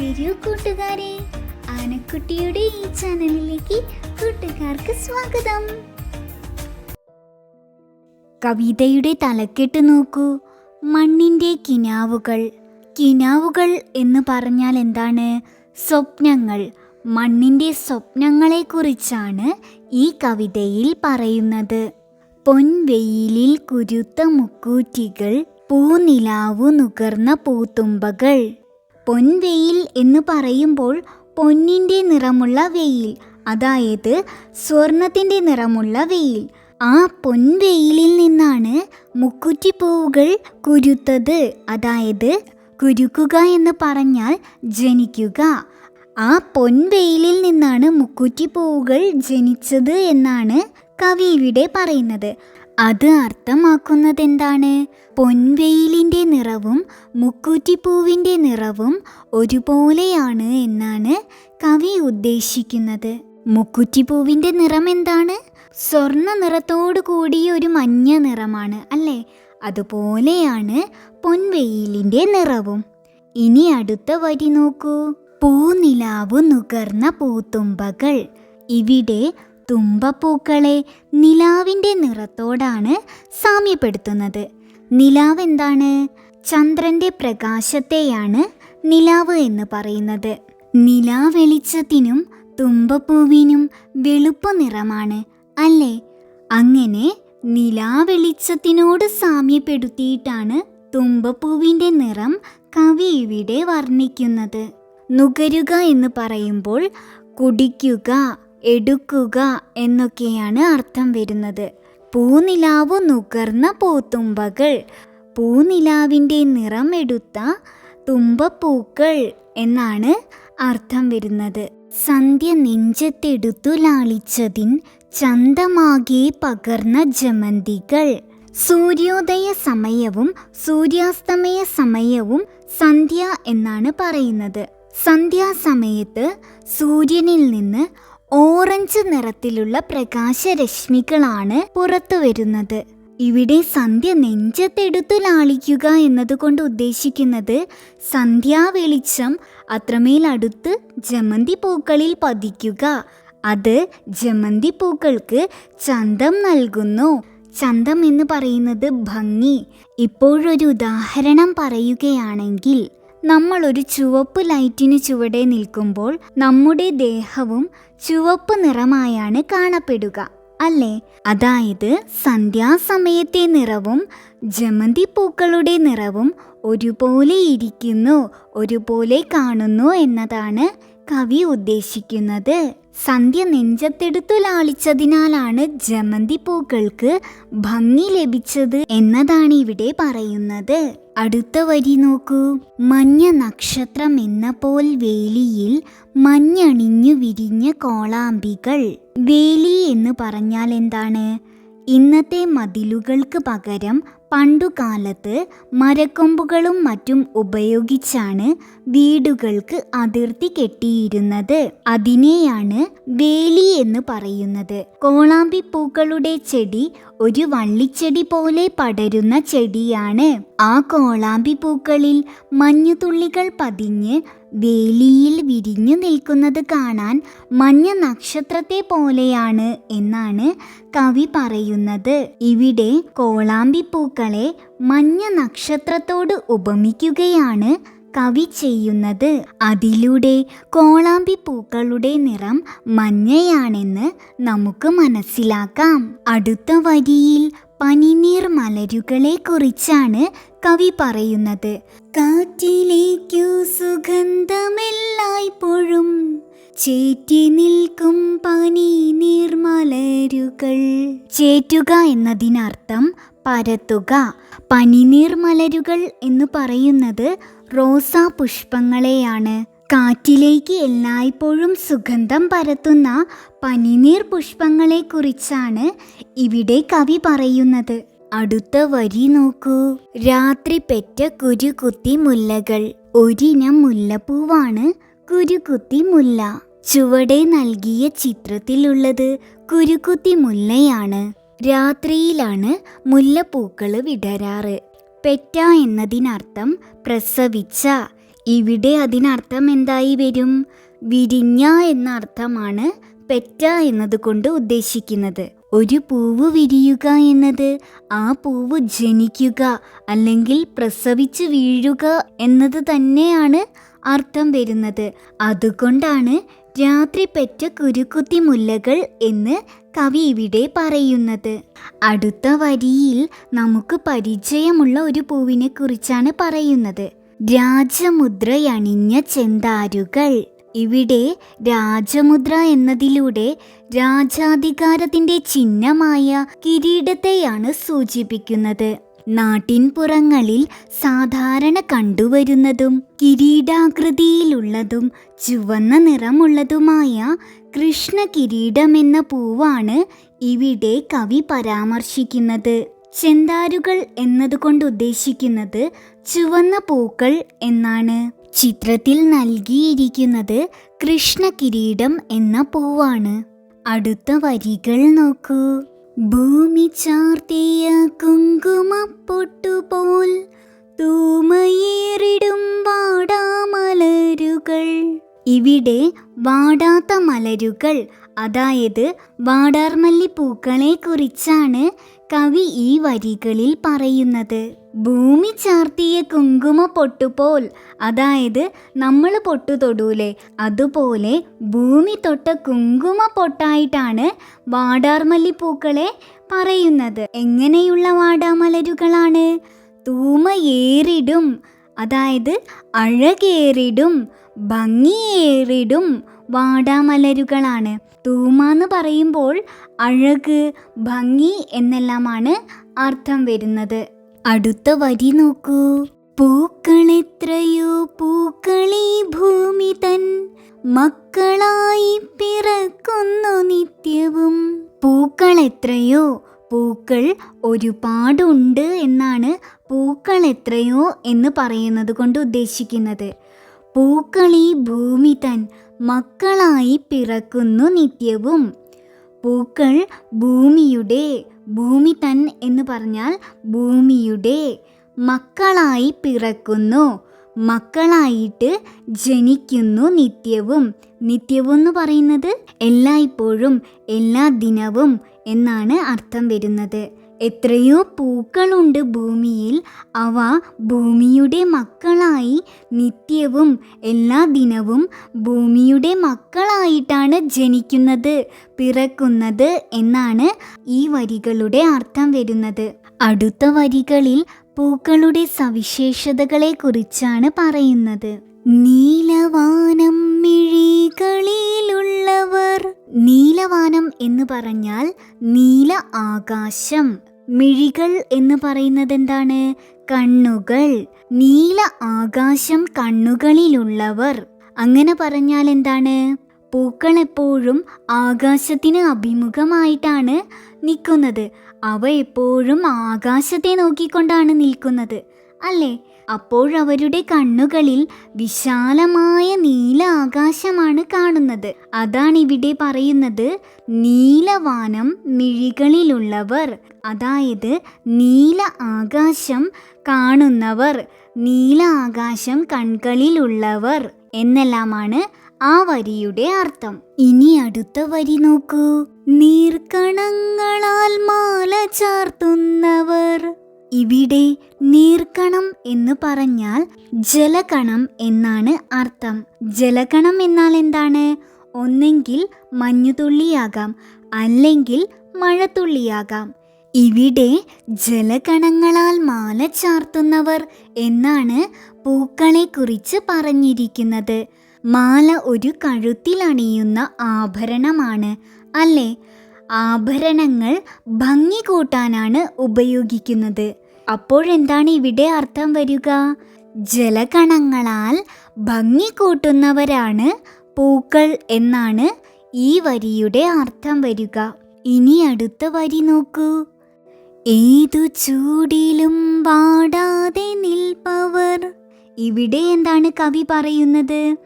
വരൂ കൂട്ടുകാരെ. ആനക്കുട്ടിയുടെ ഈ ചാനലിലേക്ക് കൂട്ടുകാർക്ക് സ്വാഗതം. കവിതയുടെ തലക്കെട്ട് നോക്കൂ. മണ്ണിന്റെ കിനാവുകൾ. കിനാവുകൾ എന്ന് പറഞ്ഞാൽ എന്താണ്? സ്വപ്നങ്ങൾ. മണ്ണിന്റെ സ്വപ്നങ്ങളെക്കുറിച്ചാണ് ഈ കവിതയിൽ പറയുന്നത്. പൊൻവെയിലിൽ കുരുത്ത മുക്കൂറ്റികൾ പൂനിലാവു നുകർന്ന പൂത്തുമ്പകൾ. പൊൻവെയിൽ എന്ന് പറയുമ്പോൾ പൊന്നിന്റെ നിറമുള്ള വെയിൽ അതായത് സ്വർണത്തിന്റെ നിറമുള്ള വെയിൽ. ആ പൊൻവെയിലിൽ നിന്നാണ് മുക്കുറ്റിപ്പൂവുകൾ കുരുത്തത് അതായത് കുരുക്കുക എന്ന് പറഞ്ഞാൽ ജനിക്കുക. ആ പൊൻവെയിലിൽ നിന്നാണ് മുക്കുറ്റിപ്പൂവുകൾ ജനിച്ചത് എന്നാണ് കവി ഇവിടെ പറയുന്നത്. അത് അർത്ഥമാക്കുന്നത് എന്താണ് പൊൻവെയിലിന്റെ നിറവും മുക്കൂറ്റിപ്പൂവിന്റെ നിറവും ഒരുപോലെയാണ് എന്നാണ് കവി ഉദ്ദേശിക്കുന്നത്. മുക്കുറ്റിപ്പൂവിന്റെ നിറം എന്താണ്? സ്വർണ നിറത്തോടു കൂടിയ ഒരു മഞ്ഞ നിറമാണ് അല്ലേ? അതുപോലെയാണ് പൊൻവെയിലിന്റെ നിറവും. ഇനി അടുത്ത വരി നോക്കൂ. പൂനിലാവു നുകർന്ന പൂത്തുമ്പകൾ. ഇവിടെ തുമ്പപ്പൂക്കളെ നിലാവിന്റെ നിറത്തോടാണ് സാമ്യപ്പെടുത്തുന്നത്. നിലാവ് എന്താണ്? ചന്ദ്രന്റെ പ്രകാശത്തെയാണ് നിലാവ് എന്ന് പറയുന്നത്. നിലാവെളിച്ചത്തിനും തുമ്പപ്പൂവിനും വെളുപ്പ് നിറമാണ് അല്ലേ? അങ്ങനെ നിലാവെളിച്ചത്തിനോട് സാമ്യപ്പെടുത്തിയിട്ടാണ് തുമ്പപ്പൂവിന്റെ നിറം കവി ഇവിടെ വർണിക്കുന്നത്. നുകരുക എന്ന് പറയുമ്പോൾ കുടിക്കുക എടുക്കുക എന്നൊക്കെയാണ് അർത്ഥം വരുന്നത്. പൂനിലാവ് നുകർന്ന പൂത്തുമ്പകൾ പൂനിലാവിന്റെ നിറം എടുത്ത തുമ്പപ്പൂക്കൾ എന്നാണ് അർത്ഥം വരുന്നത്. സന്ധ്യ നെഞ്ചത്തെടുത്തു ലാളിച്ചതിൻ ചന്തമാകെ പകർന്ന ജമന്തികൾ. സൂര്യോദയ സമയവും സൂര്യാസ്തമയ സമയവും സന്ധ്യ എന്നാണ് പറയുന്നത്. സന്ധ്യാസമയത്ത് സൂര്യനിൽ നിന്ന് ഓറഞ്ച് നിറത്തിലുള്ള പ്രകാശരശ്മികളാണ് പുറത്തു വരുന്നത് ഇവിടെ സന്ധ്യ നെഞ്ചത്തെടുത്തു ലാളിക്കുക എന്നതുകൊണ്ട് ഉദ്ദേശിക്കുന്നത് സന്ധ്യാവെളിച്ചം അത്രമേൽ അടുത്ത് ജമന്തി പൂക്കളിൽ പതിക്കുക. അത് ജമന്തി പൂക്കൾക്ക് ചന്തം നൽകുന്നു. ചന്തം എന്ന് പറയുന്നത് ഭംഗി. ഇപ്പോഴൊരു ഉദാഹരണം പറയുകയാണെങ്കിൽ നമ്മൾ ഒരു ചുവപ്പ് ലൈറ്റിന് ചുവടെ നിൽക്കുമ്പോൾ നമ്മുടെ ദേഹവും ചുവപ്പ് നിറമായാണ് കാണപ്പെടുക അല്ലേ? അതായത് സന്ധ്യാസമയത്തെ നിറവും ജമന്തി പൂക്കളുടെ നിറവും ഒരുപോലെ ഇരിക്കുന്നു ഒരുപോലെ കാണുന്നു എന്നതാണ് കവി ഉദ്ദേശിക്കുന്നത് സന്ധ്യ നെഞ്ചത്തെടുത്തു ലാളിച്ചതിനാലാണ് ജമന്തി പൂക്കൾക്ക് ഭംഗി ലഭിച്ചത് എന്നതാണ് ഇവിടെ പറയുന്നത്. അടുത്ത വരി നോക്കൂ. മഞ്ഞ നക്ഷത്രം എന്ന പോൽ വേലിയിൽ മഞ്ഞണിഞ്ഞു വിരിഞ്ഞ കോളാമ്പികൾ. വേലി എന്ന് പറഞ്ഞാൽ എന്താണ്? ഇന്നത്തെ മതിലുകൾക്ക് പകരം പണ്ടുകാലത്ത് മരക്കൊമ്പുകളും മറ്റും ഉപയോഗിച്ചാണ് വീടുകൾക്ക് അതിർത്തി കെട്ടിയിരുന്നത്. അതിനെയാണ് വേലി എന്ന് പറയുന്നത്. കോളാമ്പി പൂക്കളുടെ ചെടി ഒരു വള്ളിച്ചെടി പോലെ പടരുന്ന ചെടിയാണ്. ആ കോളാമ്പി പൂക്കളിൽ മഞ്ഞുതുള്ളികൾ പതിഞ്ഞ് വേലിയിൽ വിരിഞ്ഞു നിൽക്കുന്നത് കാണാൻ മഞ്ഞ നക്ഷത്രത്തെ പോലെയാണ് എന്നാണ് കവി പറയുന്നത്. ഇവിടെ കോളാമ്പി പൂക്കളെ മഞ്ഞ നക്ഷത്രത്തോട് ഉപമിക്കുകയാണ് കവി ചെയ്യുന്നത്. അതിലൂടെ കോളാമ്പി പൂക്കളുടെ നിറം മഞ്ഞയാണെന്ന് നമുക്ക് മനസ്സിലാക്കാം. അടുത്ത വരിയിൽ പനിനീർ മലരുകളെ കുറിച്ചാണ് കവി പറയുന്നത്. കാറ്റിലേക്കു സുഗന്ധമെല്ലായ്പ്പോഴും ചേറ്റി നിൽക്കും പനി നീർമലരുകൾ ചേറ്റുക എന്നതിനർത്ഥം പരത്തുക. പനിനീർ മലരുകൾ എന്ന് പറയുന്നത് റോസാ പുഷ്പങ്ങളെയാണ്. കാറ്റിലേക്ക് എല്ലായ്പ്പോഴും സുഗന്ധം പരത്തുന്ന പനിനീർ പുഷ്പങ്ങളെക്കുറിച്ചാണ് ഇവിടെ കവി പറയുന്നത്. അടുത്ത വരി നോക്കൂ. രാത്രി പെറ്റ കുരുകുത്തി മുല്ലകൾ. ഒരിനം മുല്ലപ്പൂവാണ് കുരുകുത്തി മുല്ല. ചുവടെ നൽകിയ ചിത്രത്തിലുള്ളത് കുരുകുത്തി മുല്ലയാണ്. രാത്രിയിലാണ് മുല്ലപ്പൂക്കൾ വിടരാറ്. പെറ്റ എന്നതിനർത്ഥം പ്രസവിച്ച ഇവിടെ അതിനർത്ഥം എന്തായി വരും? വിരിഞ്ഞ എന്ന അർത്ഥമാണ് പെറ്റ എന്നതുകൊണ്ട് ഉദ്ദേശിക്കുന്നത്. ഒരു പൂവ് വിരിയുക എന്നത് ആ പൂവ് ജനിക്കുക അല്ലെങ്കിൽ പ്രസവിച്ച് വീഴുക എന്നത് തന്നെയാണ് അർത്ഥം വരുന്നത്. അതുകൊണ്ടാണ് രാത്രി പെറ്റ കുരുക്കുത്തി മുല്ലകൾ എന്ന് കവി ഇവിടെ പറയുന്നത്. അടുത്ത വരിയിൽ നമുക്ക് പരിചയമുള്ള ഒരു പൂവിനെ കുറിച്ചാണ് പറയുന്നത്. രാജമുദ്രയണിഞ്ഞ ചെന്താരുകൾ. ഇവിടെ രാജമുദ്ര എന്നതിലൂടെ രാജാധികാരത്തിന്റെ ചിഹ്നമായ കിരീടത്തെയാണ് സൂചിപ്പിക്കുന്നത്. നാട്ടിൻപുറങ്ങളിൽ സാധാരണ കണ്ടുവരുന്നതും കിരീടാകൃതിയിലുള്ളതും ചുവന്ന നിറമുള്ളതുമായ കൃഷ്ണ കിരീടമെന്ന പൂവാണ് ഇവിടെ കവി പരാമർശിക്കുന്നത്. ചെന്താരുകൾ എന്നതുകൊണ്ട് ഉദ്ദേശിക്കുന്നത് ചുവന്ന പൂക്കൾ എന്നാണ്. ചിത്രത്തിൽ നൽകിയിരിക്കുന്നത് കൃഷ്ണകിരീടം എന്ന പൂവാണ്. അടുത്ത വരികൾ നോക്കൂ. ഭൂമി ചാർത്തിയ കുങ്കുമപ്പൊട്ടുപോൽ തൂമയേറിടും വാടാമലരുകൾ. ഇവിടെ വാടാത്ത മലരുകൾ അതായത് വാടാർമല്ലി പൂക്കളെ കുറിച്ചാണ് കവി ഈ വരികളിൽ പറയുന്നത്. ഭൂമി ചാർത്തിയ കുങ്കുമ പൊട്ടുപോൽ അതായത് നമ്മൾ പൊട്ടു തൊടൂലേ അതുപോലെ ഭൂമി തൊട്ട കുങ്കുമ പൊട്ടായിട്ടാണ് വാടാർമല്ലി പൂക്കളെ പറയുന്നത്. എങ്ങനെയുള്ള വാടാമലരുകളാണ്? തൂമയേറിടും അതായത് അഴകേറിടും ഭംഗിയേറിടും വാടാമലരുകളാണ്. തൂമ എന്ന് പറയുമ്പോൾ അഴക് ഭംഗി എന്നെല്ലാമാണ് അർത്ഥം വരുന്നത്. അടുത്ത വരി നോക്കൂ. പൂക്കളെത്രയോ പൂക്കളീ ഭൂമി തൻ മക്കളായി പിറക്കുന്നു നിത്യവും. പൂക്കൾ എത്രയോ പൂക്കൾ ഒരുപാടുണ്ട് എന്നാണ് പൂക്കൾ എത്രയോ എന്ന് പറയുന്നത് കൊണ്ട് ഉദ്ദേശിക്കുന്നത്. പൂക്കൾ ഈ ഭൂമി തൻ മക്കളായി പിറക്കുന്നു നിത്യവും. പൂക്കൾ ഭൂമിയുടെ ഭൂമി തൻ എന്ന് പറഞ്ഞാൽ ഭൂമിയുടെ മക്കളായി പിറക്കുന്നു. മക്കളായിട്ട് ജനിക്കുന്നു നിത്യവും. നിത്യവും എന്ന് പറയുന്നത് എല്ലായ്പ്പോഴും എല്ലാ ദിനവും എന്നാണ് അർത്ഥം വരുന്നത്. എത്രയോ പൂക്കളുണ്ട് ഭൂമിയിൽ. അവ ഭൂമിയുടെ മക്കളായി നിത്യവും എല്ലാ ദിനവും ഭൂമിയുടെ മക്കളായിട്ടാണ് ജനിക്കുന്നത് പിറക്കുന്നത് എന്നാണ് ഈ വരികളുടെ അർത്ഥം വരുന്നത്. അടുത്ത വരികളിൽ പൂക്കളുടെ സവിശേഷതകളെ കുറിച്ചാണ് പറയുന്നത്. നീലവാനം മിഴികളിലുള്ളവർ. നീലവാനം എന്ന് പറഞ്ഞാൽ നീല ആകാശം. മിഴികൾ എന്ന് പറയുന്നത് എന്താണ് കണ്ണുകൾ. നീല ആകാശം കണ്ണുകളിലുള്ളവർ. അങ്ങനെ പറഞ്ഞാൽ എന്താണ്? പൂക്കൾ എപ്പോഴും ആകാശത്തിന് അഭിമുഖമായിട്ടാണ് നിൽക്കുന്നത്. അവ എപ്പോഴും ആകാശത്തെ നോക്കിക്കൊണ്ടാണ് നിൽക്കുന്നത്. അല്ലേ? അപ്പോഴവരുടെ കണ്ണുകളിൽ വിശാലമായ നീല ആകാശമാണ് കാണുന്നത്. അതാണ് ഇവിടെ പറയുന്നത് നീലവാനം മിഴികളിലുള്ളവർ. അതായത് നീല ആകാശം കാണുന്നവർ. നീല ആകാശം കൺകളിലുള്ളവർ എന്നെല്ലാമാണ് ആ വരിയുടെ അർത്ഥം. ഇനി അടുത്ത വരി നോക്കൂ. നീർക്കണങ്ങളാൽ മാല ചാർത്തുന്നവർ. ഇവിടെ നീർക്കണം എന്ന് പറഞ്ഞാൽ ജലകണം എന്നാണ് അർത്ഥം. ജലകണം എന്നാൽ എന്താണ്? ഒന്നെങ്കിൽ മഞ്ഞുതുള്ളിയാകാം അല്ലെങ്കിൽ മഴത്തുള്ളിയാകാം ഇവിടെ ജലകണങ്ങളാൽ മാല ചാർത്തുന്നവർ എന്നാണ് പൂക്കളെ കുറിച്ച് പറഞ്ഞിരിക്കുന്നത്. മാല ഒരു കഴുത്തിൽ അണിയുന്ന ആഭരണമാണ് അല്ലേ? ആഭരണങ്ങൾ ഭംഗി കൂട്ടാനാണ് ഉപയോഗിക്കുന്നത്. അപ്പോഴെന്താണ് ഇവിടെ അർത്ഥം വരിക? ജലകണങ്ങളാൽ ഭംഗി കൂട്ടുന്നവരാണ് പൂക്കൾ എന്നാണ് ഈ വരിയുടെ അർത്ഥം വരിക. ഇനി അടുത്ത വരി നോക്കൂ. ഏതു ചൂടിലും വാടാതെ നിൽപ്പവർ. ഇവിടെ എന്താണ് കവി പറയുന്നത്?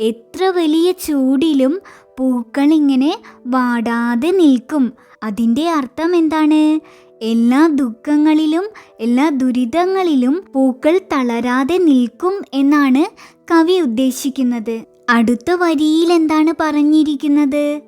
എത്ര വലിയ ചൂടിലും പൂക്കൾ ഇങ്ങനെ വാടാതെ നിൽക്കും. അതിന്റെ അർത്ഥം എന്താണ്? എല്ലാ ദുഃഖങ്ങളിലും എല്ലാ ദുരിതങ്ങളിലും പൂക്കൾ തളരാതെ നിൽക്കും എന്നാണ് കവി ഉദ്ദേശിക്കുന്നത്. അടുത്ത വരിയിൽ എന്താണ് പറഞ്ഞിരിക്കുന്നത്?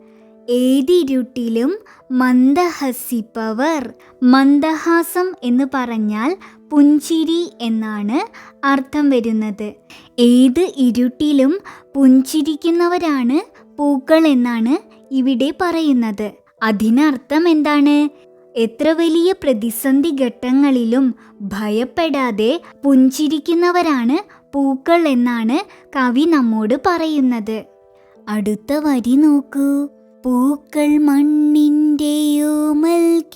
ഏതിരുട്ടിലും മന്ദഹസിപ്പവർ മന്ദഹാസം എന്ന് പറഞ്ഞാൽ പുഞ്ചിരി എന്നാണ് അർത്ഥം വരുന്നത്. ഏത് ഇരുട്ടിലും പുഞ്ചിരിക്കുന്നവരാണ് പൂക്കൾ എന്നാണ് ഇവിടെ പറയുന്നത്. അതിനർത്ഥം എന്താണ്? എത്ര വലിയ പ്രതിസന്ധി ഘട്ടങ്ങളിലും ഭയപ്പെടാതെ പുഞ്ചിരിക്കുന്നവരാണ് പൂക്കൾ എന്നാണ് കവി നമ്മോട് പറയുന്നത്. അടുത്ത വരി നോക്കൂ. പൂക്കൾ മണ്ണിന്റെയോ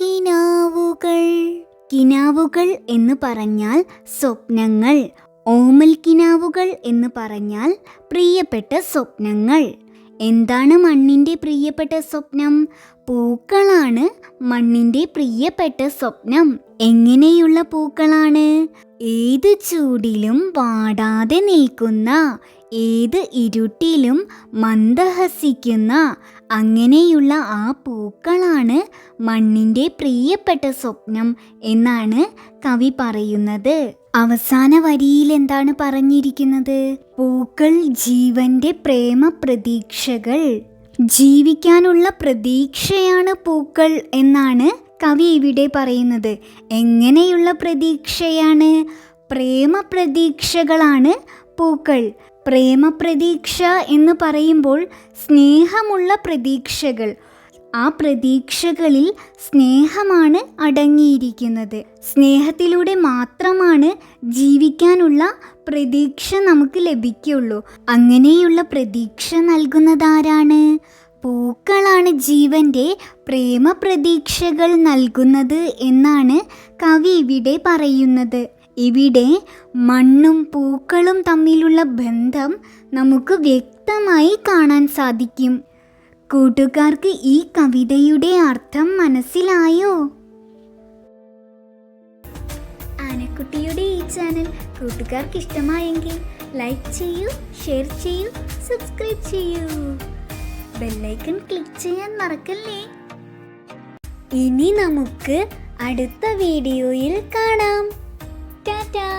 കിനാവുകൾ. കിനാവുകൾ എന്ന് പറഞ്ഞാൽ സ്വപ്നങ്ങൾ. ഓമൽ കിനാവുകൾ എന്ന് പറഞ്ഞാൽ പ്രിയപ്പെട്ട സ്വപ്നങ്ങൾ. എന്താണ് മണ്ണിന്റെ പ്രിയപ്പെട്ട സ്വപ്നം? പൂക്കളാണ് മണ്ണിന്റെ പ്രിയപ്പെട്ട സ്വപ്നം. എങ്ങനെയുള്ള പൂക്കളാണ്? ഏത് ചൂടിലും വാടാതെ നിൽക്കുന്ന ഏത് ഇരുട്ടിലും മന്ദഹസിക്കുന്ന അങ്ങനെയുള്ള ആ പൂക്കളാണ് മണ്ണിന്റെ പ്രിയപ്പെട്ട സ്വപ്നം എന്നാണ് കവി പറയുന്നത്. അവസാന വരിയിൽ എന്താണ് പറഞ്ഞിരിക്കുന്നത്? പൂക്കൾ ജീവന്റെ പ്രേമ പ്രതീക്ഷകൾ ജീവിക്കാനുള്ള പ്രതീക്ഷയാണ് പൂക്കൾ എന്നാണ് കവി ഇവിടെ പറയുന്നത്. എങ്ങനെയുള്ള പ്രതീക്ഷയാണ്? പ്രേമ പ്രതീക്ഷകളാണ് പൂക്കൾ. പ്രേമ പ്രതീക്ഷ എന്ന് പറയുമ്പോൾ സ്നേഹമുള്ള പ്രതീക്ഷകൾ. ആ പ്രതീക്ഷകളിൽ സ്നേഹമാണ് അടങ്ങിയിരിക്കുന്നത്. സ്നേഹത്തിലൂടെ മാത്രമാണ് ജീവിക്കാനുള്ള പ്രതീക്ഷ നമുക്ക് ലഭിക്കുള്ളൂ അങ്ങനെയുള്ള പ്രതീക്ഷ നൽകുന്നതാരാണ്? പൂക്കളാണ് ജീവന്റെ പ്രേമ പ്രതീക്ഷകൾ നൽകുന്നത് എന്നാണ് കവി ഇവിടെ പറയുന്നത്. ഇവിടെ മണ്ണും പൂക്കളും തമ്മിലുള്ള ബന്ധം നമുക്ക് വ്യക്തമായി കാണാൻ സാധിക്കും. കൂട്ടുകാർക്ക് ഈ കവിതയുടെ അർത്ഥം മനസ്സിലായോ? ആനക്കുട്ടിയുടെ ഈ ചാനൽ കൂട്ടുകാർക്ക് ഇഷ്ടമായെങ്കിൽ ലൈക്ക് ചെയ്യൂ ഷെയർ ചെയ്യൂ സബ്സ്ക്രൈബ് ചെയ്യൂ. ബെല്ലൈക്കൺ ക്ലിക്ക് ചെയ്യാൻ മറക്കല്ലേ? ഇനി നമുക്ക് അടുത്ത വീഡിയോയിൽ കാണാം. ടാറ്റാ!